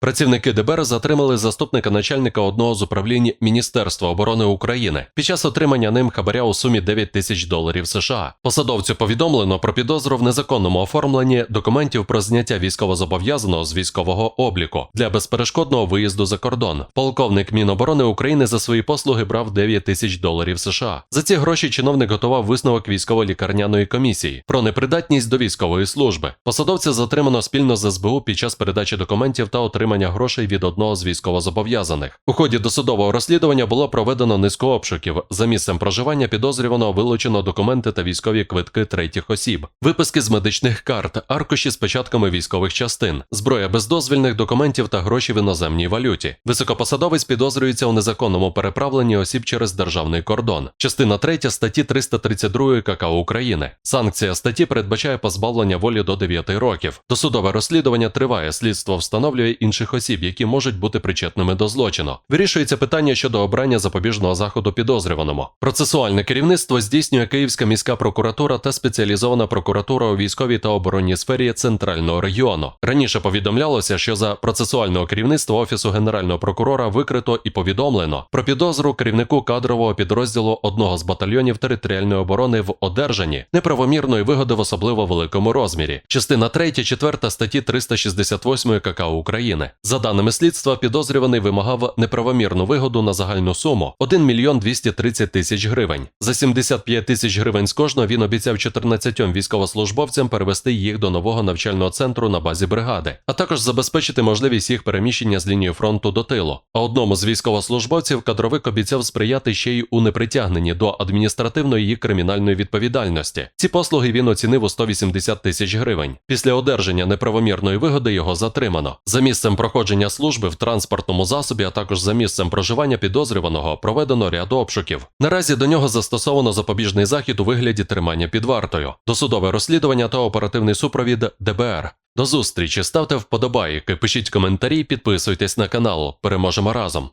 Працівники ДБР затримали заступника начальника одного з управлінь Міністерства оборони України під час отримання ним хабаря у сумі 9 тисяч доларів США. Посадовцю повідомлено про підозру в незаконному оформленні документів про зняття військовозобов'язаного з військового обліку для безперешкодного виїзду за кордон. Полковник Міноборони України за свої послуги брав 9 тисяч доларів США. За ці гроші чиновник готував висновок військово-лікарняної комісії про непридатність до військової служби. Посадовця затримано спільно з СБУ під час передачі документів та отримання грошей від одного з військовозобов'язаних. У ході досудового розслідування було проведено низку обшуків. За місцем проживання підозрюваного вилучено документи та військові квитки третіх осіб, виписки з медичних карт, аркуші з печатками військових частин, зброя без дозвільних документів та гроші в іноземній валюті. Високопосадовець підозрюється у незаконному переправленні осіб через державний кордон. Частина 3 статті 332 КК України. Санкція статті передбачає позбавлення волі до 9 років. Досудове розслідування триває. Слідство встановлює інших осіб, які можуть бути причетними до злочину. Вирішується питання щодо обрання запобіжного заходу підозрюваному. Процесуальне керівництво здійснює Київська міська прокуратура та спеціалізована прокуратура у військовій та оборонній сфері центрального регіону. Раніше повідомлялося, що за процесуального керівництва офісу генерального прокурора викрито і повідомлено про підозру керівнику кадрового підрозділу одного з батальйонів територіальної оборони в одержанні неправомірної вигоди в особливо великому розмірі. Частина 3, 4 статті 368 КК України. За даними слідства, підозрюваний вимагав неправомірну вигоду на загальну суму 1 мільйон 230 тисяч гривень. За 75 тисяч гривень з кожного він обіцяв 14 військовослужбовцям перевести їх до нового навчального центру на базі бригади, а також забезпечити можливість їх переміщення з лінії фронту до тилу. А одному з військовослужбовців кадровик обіцяв сприяти ще й у непритягненні до адміністративної і кримінальної відповідальності. Ці послуги він оцінив у 180 тисяч гривень. Після одержання неправомірної вигоди його затримано. За проходження служби в транспортному засобі, а також за місцем проживання підозрюваного проведено ряд обшуків. Наразі до нього застосовано запобіжний захід у вигляді тримання під вартою, досудове розслідування та оперативний супровід ДБР. До зустрічі, ставте вподобайки, пишіть коментарі, підписуйтесь на канал. Переможемо разом.